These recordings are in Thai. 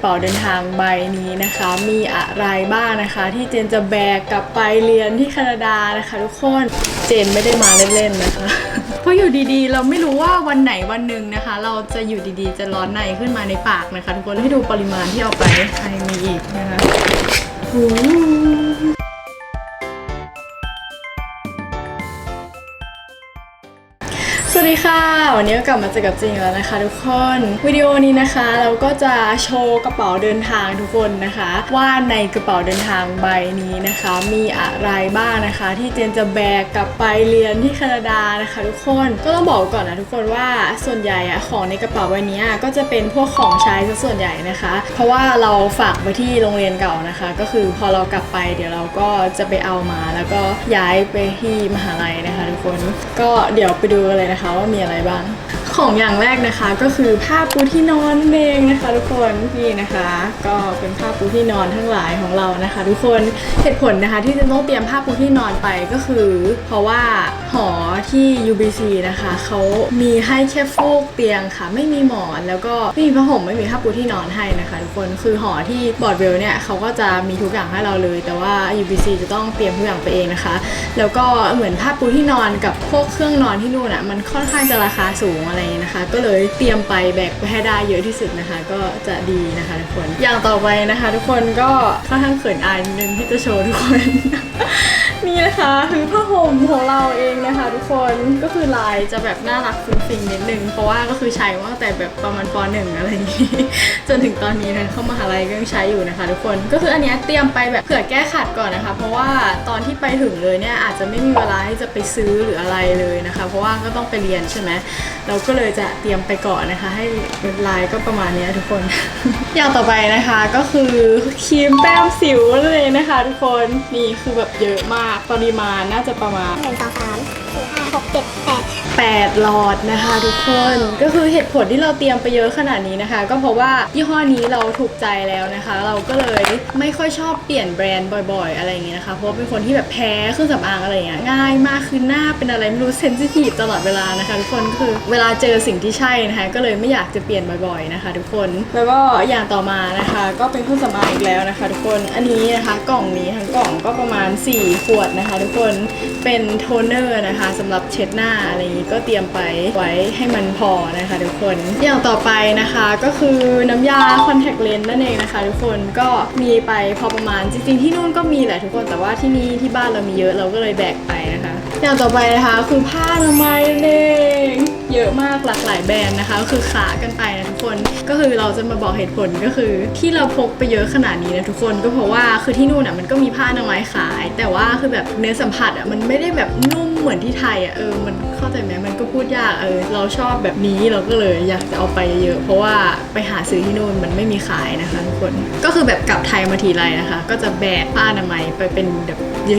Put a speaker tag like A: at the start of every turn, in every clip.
A: กระเป๋าเดินทางใบนี้นะคะมีอะไรบ้างนะคะ ที่เจนจะแบกกลับไปเรียนที่แคนาดานะคะ ทุกคนเจนไม่ได้มาเล่นๆนะคะ เพราะอยู่ดีๆ เราไม่รู้ว่าวันไหนวันหนึ่งนะคะ เราจะอยู่ดีๆจะร้อนในขึ้นมาในปากนะคะ ทุกคนให้ดูปริมาณที่เอาไปใครมีอีกนะคะ สวัสดีค่ะ วันนี้ก็กลับมาเจอกับจริงแล้วนะคะ ทุกคนวิดีโอนี้นะคะ เราก็จะโชว์กระเป๋าเดินทางทุกคนนะคะ ว่าในกระเป๋าเดินทางใบนี้นะคะ มีอะไรบ้างนะคะ ที่เจนจะแบกกลับไปเรียนที่แคนาดานะคะ ทุกคนก็ต้องบอกก่อนนะทุกคนว่าส่วนใหญ่อะของในกระเป๋าใบนี้ก็จะเป็นพวกของใช้ซะส่วนใหญ่นะคะ เพราะว่าเราฝากไว้ที่โรงเรียนเก่านะคะ ก็คือพอเรากลับไปเดี๋ยวเราก็จะไปเอามา แล้วก็ย้ายไปที่มหาลัยนะคะ ทุกคนก็เดี๋ยวไปดูกันเลยนะคะว่ามีอะไรบ้าง ของอย่างแรกนะคะก็คือผ้าปูที่นอนเองนะคะ ทุกคนนี่นะคะ ก็เป็นผ้าปูที่นอนทั้งหลายของเรานะคะ ทุกคนเหตุผลนะคะที่จะต้องเตรียมผ้าปูที่นอนไปก็คือ เพราะว่าหอที่ UBC นะคะเขามีให้แค่ฟูกเตียงค่ะ ไม่มีหมอนแล้วก็ไม่มีผ้าห่มไม่มีผ้าปูที่นอนให้นะคะ ทุกคนคือหอที่บอร์ดเวลเนี่ยเขาก็จะมีทุกอย่างให้เราเลย แต่ว่า UBC จะต้องเตรียมทุกอย่างไปเองนะคะ แล้วก็เหมือนผ้าปูที่นอนกับพวกเครื่องนอนที่นู่นอะมันค่อนข้างจะราคาสูงอะไรอย่างเงี้ยนะคะ ก็เลยเตรียมไปแบกไปให้ได้เยอะที่สุดนะคะ ก็จะดีนะคะทุกคน อย่างต่อไปนะคะ ทุกคนก็ค่อนข้างเขินอายนิดนึงที่จะโชว์ทุกคน นี่นะคะคือผ้าห่มของเราเองนะคะ ทุกคนก็คือลายจะแบบน่ารักฟุ้งฟิ้งนิดนึง เพราะว่าก็คือใช้มาตั้งแต่แบบประมาณปหนึ่งอะไรอย่างนี้ จนถึงตอนนี้นะเข้ามหาลัยก็ยังใช้อยู่นะคะ ทุกคนก็คืออันนี้เตรียมไปแบบเผื่อแก้ขัดก่อนนะคะ เพราะว่าตอนที่ไปถึงเลยเนี่ยอาจจะไม่มีเวลาที่จะไปซื้อหรืออะไรเลยนะคะ เพราะว่าก็ต้องไปเรียนใช่ไหมเราก็เลยจะเตรียมไปก่อนนะคะ ให้เป็นลายก็ประมาณนี้ทุกคน อย่างต่อไปนะคะก็คือครีมแต้มสิวเองนะคะ ทุกคนนี่คือแบบเยอะมากปริมาณน่าจะประมาณ
B: 1 2 3 4 5 6 7 8
A: 8 หลอดนะคะทุกคน ก็คือเหตุผลที่เราเตรียมไปเยอะขนาดนี้นะคะ ก็เพราะว่ายี่ห้อนี้เราถูกใจแล้วนะคะ เราก็เลยไม่ค่อยชอบเปลี่ยนแบรนด์บ่อยๆ อะไรอย่างเงี้ยนะคะเพราะว่าเป็นคนที่แบบแพ้เครื่องสำอางอะไรอย่างเงี้ยง่ายมากคือหน้าเป็นอะไรไม่รู้เซนซิทีฟตลอดเวลานะคะทุกคนคือเวลาเจอสิ่งที่ใช่นะคะก็เลยไม่อยากจะเปลี่ยนบ่อยๆนะคะ ทุกคนแล้วก็อย่างต่อมานะคะ ก็เป็นเครื่องสำอางอีกแล้วนะคะ ทุกคนอันนี้นะคะกล่องนี้ทั้งกล่องก็ประมาณ 4 ขวดนะคะ ทุกคนเป็นโทนเนอร์นะคะสำหรับเช็ดหน้าอะไรอย่างนี้ก็เตรียมไปไว้ให้มันพอนะคะทุกคน อย่างต่อไปนะคะก็คือน้ำยาคอนแทคเลนส์นั่นเองนะคะทุกคนก็มีไปพอประมาณจริงๆที่นู่นก็มีแหละทุกคนแต่ว่าที่นี่ที่บ้านเรามีเยอะเราก็เลยแบกไปนะคะ อย่างต่อไปนะคะคือผ้าอนามัยนั่นเอง เยอะมากหลากหลายแบรนด์นะคะก็คือขากันไปนะทุกคนก็คือเราจะมาบอกเหตุผลก็คือ ที่เราพกไปเยอะขนาดนี้นะทุกคนก็เพราะว่าคือที่นู่นอะมันก็มีผ้าอนามัยขาย แต่ว่าคือแบบเนื้อสัมผัสอะมันไม่ได้แบบนุ่มเหมือนที่ไทยอะเออมันเข้าใจไหมมันก็พูดยากเออเราชอบแบบนี้เราก็เลยอยากจะเอาไปเยอะๆเพราะว่าไปหาซื้อที่นู่นมันไม่มีขายนะคะทุกคนก็คือแบบกลับไทยมาทีไรนะคะ ก็จะแบกผ้าอนามัยไปเป็นแบบเย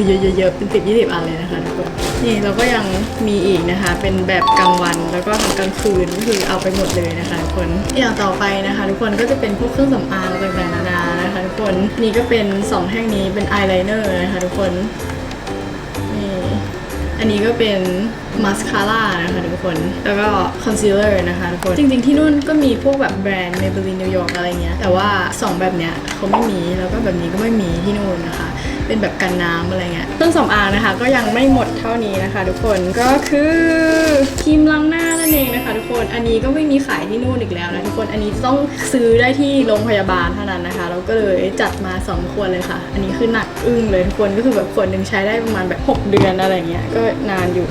A: อะๆๆๆเป็นสิบยี่สิบอันเลยนะคะทุกคนนี่เราก็ยังมีอีกนะคะ เป็นแบบกลางวันแล้วก็ทั้งกลางคืนก็คือเอาไปหมดเลยนะคะทุกคนอย่างต่อไปนะคะ ทุกคนก็จะเป็นพวกเครื่องสำอางต่างๆนานานะคะทุกคนนี่ก็เป็นสองแท่งนี้เป็นอายไลเนอร์นะคะทุกคนนี่อันนี้ก็เป็นมาสคาร่านะคะทุกคน แล้วก็คอนซีลเลอร์นะคะทุกคน จริงๆที่นู่นก็มีพวกแบบแบรนด์ Maybelline New York อะไรเงี้ย แต่ว่า 2 แบบเนี้ยเขาไม่มี แล้วก็แบบนี้ก็ไม่มีที่นู่นนะคะ เป็นแบบกันน้ำอะไรเงี้ยเครื่องสำอางนะคะ ก็ยังไม่หมดเท่านี้นะคะ ทุกคนก็คือครีมล้างหน้านั่นเองนะคะ ทุกคนอันนี้ก็ไม่มีขายที่นู่นอีกแล้วนะทุกคนอันนี้ต้องซื้อได้ที่โรงพยาบาลเท่านั้นนะคะเราก็เลยจัดมา2ขวดเลยค่ะ อันนี้คือหนักอึ้งเลยทุกคนก็คือแบบขวดหนึ่งใช้ได้ประมาณแบบ 6 เดือนอะไรเงี้ยก็นานอยู่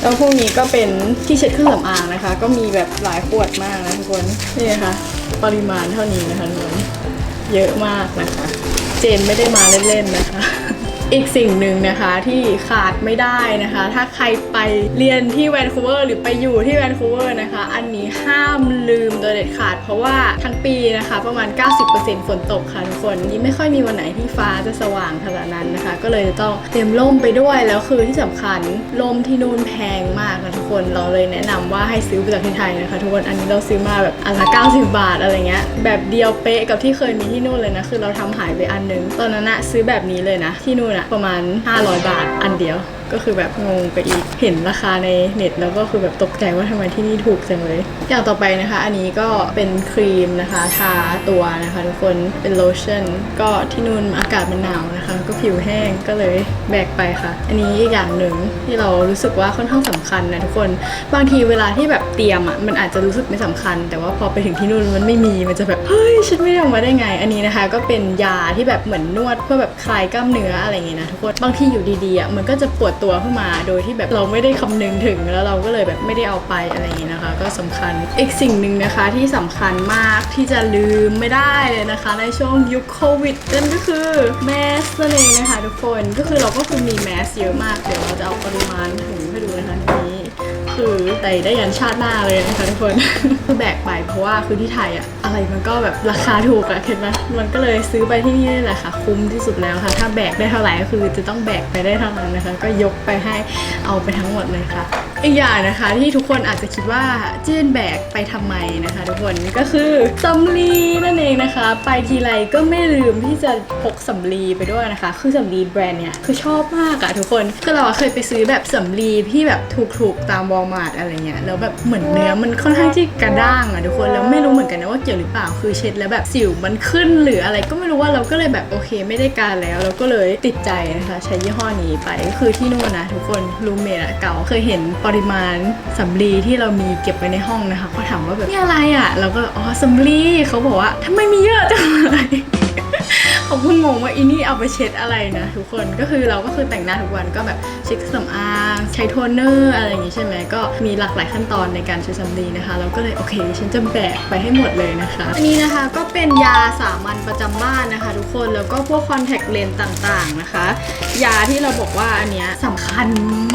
A: แล้วพวกนี้ก็เป็นที่เช็ดเครื่องสำอางนะคะ ก็มีแบบหลายขวดมากนะทุกคนนี่นะคะปริมาณเท่านี้นะคะทุกคนเยอะมากนะคะ เจนไม่ได้มาเล่นๆนะคะ อีกสิ่งหนึ่งนะคะที่ขาดไม่ได้นะคะ ถ้าใครไปเรียนที่แวนคูเวอร์หรือไปอยู่ที่แวนคูเวอร์นะคะ อันนี้ห้ามลืมโดยเด็ดขาด เพราะว่าทั้งปีนะคะ ประมาณ 90%ฝนตกค่ะทุกคนนี่ไม่ค่อยมีวันไหนที่ฟ้าจะสว่างขนาดนั้นนะคะ ก็เลยจะต้องเตรียมร่มไปด้วยแล้วคือที่สำคัญร่มที่นู่นแพงมากนะทุกคนเราเลยแนะนำว่าให้ซื้อมาจากที่ไทยนะคะทุกคนอันนี้เราซื้อมาแบบอันละ90 บาทอะไรเงี้ยแบบเดียวเป๊ะกับที่เคยมีที่นู่นเลยนะคือเราทำหายไปอันนึงตอนนั้นอะซื้อแบบนี้เลยนะที่นู่นอะประมาณ 500 บาทอันเดียวก็คือแบบงงไปอีก เห็นราคาในเน็ต แล้วก็คือแบบตกใจว่าทำไมที่นี่ถูกจังเลย อย่างต่อไปนะคะ อันนี้ก็เป็นครีมนะคะ ทาตัวนะคะทุกคน เป็นโลชั่น ก็ที่นู่นอากาศมันหนาวนะคะ ก็ผิวแห้งก็เลยแบกไปค่ะ อันนี้อีกอย่างหนึ่งที่เรารู้สึกว่าค่อนข้างสำคัญนะทุกคน บางทีเวลาที่แบบเตรียมอะ มันอาจจะรู้สึกไม่สำคัญ แต่ว่าพอไปถึงที่นู่นมันไม่มี มันจะแบบ เฮ้ย ฉันไม่ได้ออกมาได้ไง อันนี้นะคะ ก็เป็นยาที่แบบเหมือนนวดเพื่อแบบคลายกล้ามเนื้ออะไรอย่างเงี้ยนะทุกคน บางทีอยู่ดีๆอะ มันก็จะปวดตัวขึ้นมา โดยที่แบบเราไม่ได้คำนึงถึงแล้วเราก็เลยแบบไม่ได้เอาไปอะไรอย่างเงี้ยนะคะ ก็สำคัญอีกสิ่งหนึ่งนะคะที่สำคัญมากที่จะลืมไม่ได้เลยนะคะ ในช่วงยุคโควิดนั่นก็คือแมสนั่นเองนะคะทุกคนก็คือเราก็คือมีแมสเยอะมากเดี๋ยวเราจะเอาปริมาณถุงให้ดูนะคะทีนี้ คือใส่ได้ยันชาติหน้าเลยนะคะทุกคน คือแบกไปเพราะว่าคือที่ไทยอะอะไรมันก็แบบราคาถูกอะเห็นไหมมันก็เลยซื้อไปที่นี่นี่แหละค่ะ คุ้มที่สุดแล้วค่ะ ถ้าแบกได้เท่าไหร่ก็คือจะต้องแบกไปได้เท่านั้นนะคะ ก็ยกไปให้เอาไปทั้งหมดเลยค่ะ อีกอย่างนะคะที่ทุกคนอาจจะคิดว่าเจนแบกไปทำไมนะคะ ทุกคนก็คือสำลีนั่นเองนะคะ ไปทีไรก็ไม่ลืมที่จะพกสำลีไปด้วยนะคะ คือสำลีแบรนด์เนี่ยคือชอบมากอะทุกคนคือเราเคยไปซื้อแบบสำลีที่แบบถูกๆตามวอลมาร์ทอะไรเงี้ยแล้วแบบเหมือนเนื้อมันค่อนข้างที่กระด้างอะทุกคนแล้วไม่รู้เหมือนกันนะว่าเกี่ยวหรือเปล่าคือเช็ดแล้วแบบสิวมันขึ้นหรืออะไรก็ไม่รู้ว่าเราก็เลยแบบโอเค ไม่ได้การแล้วเราก็เลยติดใจนะคะ ใช้ยี่ห้อนี้ไปก็คือที่นู่นนะทุกคนรูเมทอะเก่าเคยเห็นปริมาณสำลีที่เรามีเก็บไว้ในห้องนะคะเขาถามว่าแบบนี่อะไรอะเราก็อ๋อสำลีเขาบอกว่าทำไมมีเยอะจังเลย เขาเพิ่งงงว่าอีนี่เอาไปเช็ดอะไรนะทุกคนก็คือเราก็คือแต่งหน้าทุกวันก็แบบเช็ดสำอางใช้โทนเนอร์อะไรอย่างงี้ใช่ไหมก็มีหลากหลายขั้นตอนในการใช้สำลีนะคะเราก็เลยโอเค ฉันจะแบกไปให้หมดเลยนะคะอันนี้นะคะก็เป็นยาสามัญประจำบ้านนะคะ ทุกคนแล้วก็พวกคอนแทคเลนส์ต่างๆนะคะ ยาที่เราบอกว่าอันเนี้ยสำคัญ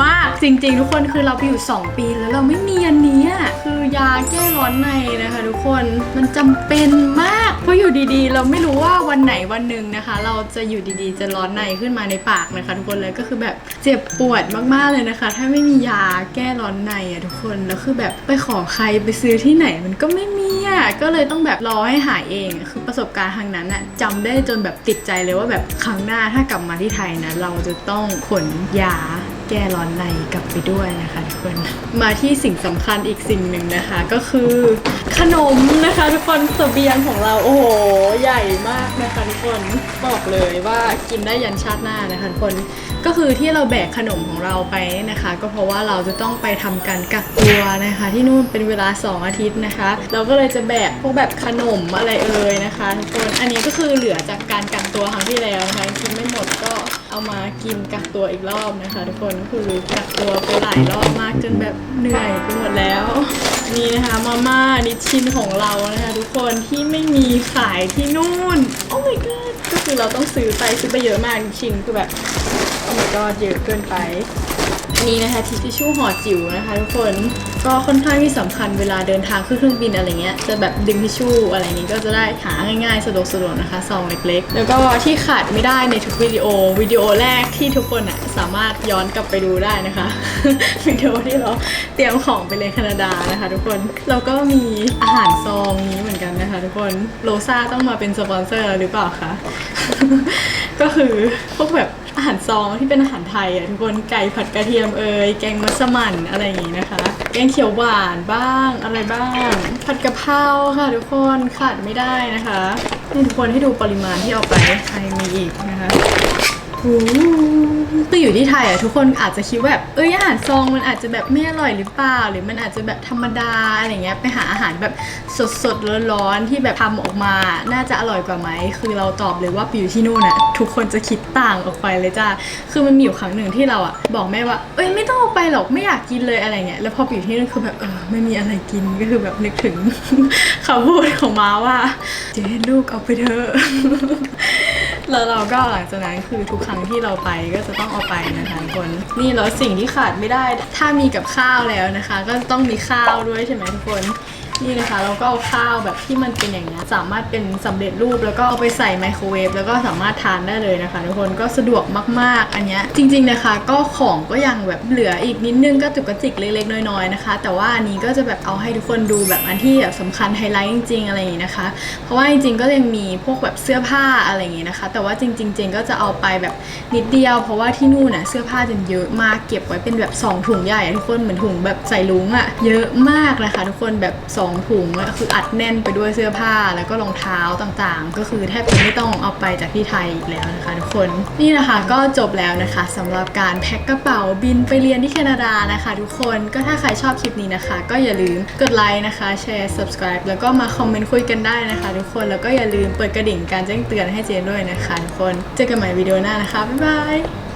A: มากจริงๆ ทุกคนคือเราไปอยู่ 2 ปีแล้วเราไม่มีอันนี้คือยาแก้ร้อนในนะคะ ทุกคนมันจำเป็นมากเพราะอยู่ดีๆ เราไม่รู้ว่าวันไหนวันหนึ่งนะคะ เราจะอยู่ดีๆ จะร้อนในขึ้นมาในปากนะคะ ทุกคนเลยก็คือแบบเจ็บปวดมากๆเลยนะคะ ถ้าไม่มียาแก้ร้อนในอะทุกคนแล้วคือแบบไปขอใครไปซื้อที่ไหนมันก็ไม่มีอะก็เลยต้องแบบรอให้หายเองคือประสบการณ์ครั้งนั้นอะจำได้จนแบบติดใจเลยว่าแบบครั้งหน้าถ้ากลับมาที่ไทยนะเราจะต้องขนยา แก้ร้อนในกลับไปด้วยนะคะทุกคนมาที่สิ่งสำคัญอีกสิ่งหนึ่งนะคะ ก็คือขนมนะคะทุกคนเสบียงของเราโอ้โหใหญ่มากนะคะทุกคนบอกเลยว่ากินได้ยันชาติหน้านะคะทุกคนก็คือที่เราแบกขนมของเราไปนะคะ ก็เพราะว่าเราจะต้องไปทำการกักตัวนะคะ ที่นู่นเป็นเวลา 2 อาทิตย์นะคะ เราก็เลยจะแบกพวกแบบขนมอะไรเอ่ยนะคะทุกคนอันนี้ก็คือเหลือจากการกักตัวครั้งที่แล้วนะคะกินไม่หมด เอามากินกักตัวอีกรอบนะคะ ทุกคนคือกักตัวไปหลายรอบมากจนแบบเหนื่อยไปหมดแล้ว นี่นะคะมาม่านิชินของเรานะคะ ทุกคนที่ไม่มีขายที่นู่นโอ้ my god ก็คือเราต้องซื้อไปซื้อไปเยอะมากนิชชินคือแบบโอ้ my god เยอะเกินไป อันนี้นะคะทิชชู่ห่อจิ๋วนะคะ ทุกคนก็ค่อนข้างที่สำคัญเวลาเดินทางขึ้นเครื่องบินอะไรเงี้ยจะแบบดึงทิชชู่อะไรอย่างงี้ก็จะได้หาง่ายๆสะดวกสะดวกนะคะซองเล็กๆ แล้วก็ที่ขาดไม่ได้ในทุกวิดีโอวิดีโอแรกที่ทุกคนอะสามารถย้อนกลับไปดูได้นะคะวิดีโอที่เราเตรียมของไปเลยแคนาดานะคะ ทุกคนแล้วก็มีอาหารซองนี้เหมือนกันนะคะ ทุกคนโลซาต้องมาเป็นสปอนเซอร์หรือเปล่าคะ ก็คือพวกแบบอาหารซองที่เป็นอาหารไทยอะทุกคนไก่ผัดกระเทียมเอยแกงมัสมั่นอะไรอย่างงี้นะคะ แกงเขียวหวานบ้างอะไรบ้าง ผัดกะเพราค่ะทุกคนขาดไม่ได้นะคะนี่ทุกคนให้ดูปริมาณที่เอาไปใครมีอีกนะคะ คืออยู่ที่ไทยอะทุกคนอาจจะคิดว่าแบบเอ้ยอาหารซองมันอาจจะแบบไม่อร่อยหรือเปล่า หรือมันอาจจะแบบธรรมดาอะไรเงี้ยไปหาอาหารแบบสดๆร้อนๆที่แบบทำออกมา น่าจะอร่อยกว่าไหมคือเราตอบเลยว่าไปอยู่ที่นู่นอะทุกคนจะคิดต่างออกไปเลยจ้าคือมันมีอยู่ครั้งหนึ่งที่เราอะบอกแม่ว่าเอ้ยไม่ต้องเอาไปหรอกไม่อยากกินเลยอะไรเงี้ยแล้วพอไปอยู่ที่นู่นคือแบบเออไม่มีอะไรกินก็คือแบบนึกถึงคำพูดของมาว่าเจ๊ลูกเอาไปเถอะ แล้วเราก็หลังจากนั้นคือทุกครั้งที่เราไปก็จะต้องเอาไปนะคะทุกคนนี่แล้วสิ่งที่ขาดไม่ได้ ถ้ามีกับข้าวแล้วนะคะ ก็ต้องมีข้าวด้วยใช่ไหมทุกคน นี่นะคะเราก็เอาข้าวแบบที่มันเป็นอย่างนี้ยสามารถเป็นสำเร็จรูปแล้วก็เอาไปใส่ไมโครเวฟแล้วก็สามารถทานได้เลยนะคะทุกคนก็สะดวกมากๆ อันเนี้ยจริงๆนะคะก็ของก็ยังแบบเหลืออีกนิดนึงก็จุกกระจิกเล็กๆน้อยๆนะคะ แต่ว่าอันนี้ก็จะแบบเอาให้ทุกคนดูแบบอันที่แบบสำคัญไฮไลท์จริง ๆ อะไรอย่างนี้นะคะ เพราะว่าจริงๆก็ยังมีพวกแบบเสื้อผ้าอะไรอย่างนี้นะคะ แต่ว่าจริงๆเจนก็จะเอาไปแบบนิดเดียว เพราะว่าที่นู่นน่ะเสื้อผ้าจนเยอะมากเก็บไว้เป็นแบบสองถุงใหญ่อะทุกคนเหมือนถุงแบบใส่ลุงอะเยอะมากนะคะ ทุกคนแบบสองถุงอะคืออัดแน่นไปด้วยเสื้อผ้าแล้วก็รองเท้าต่างๆ ก็คือแทบจะไม่ต้องเอาไปจากที่ไทยอีกแล้วนะคะทุกคนนี่นะคะก็จบแล้วนะคะสำหรับการแพ็คกระเป๋าบินไปเรียนที่แคนาดานะคะ ทุกคนก็ถ้าใครชอบคลิปนี้นะคะ ก็อย่าลืมกดไลค์นะคะแชร์ subscribe แล้วก็มาคอมเมนต์คุยกันได้นะคะ ทุกคนแล้วก็อย่าลืมเปิดกระดิ่งการแจ้งเตือนให้เจนด้วยนะคะทุกคนเจอกันใหม่วิดีโอหน้านะคะบ๊ายบาย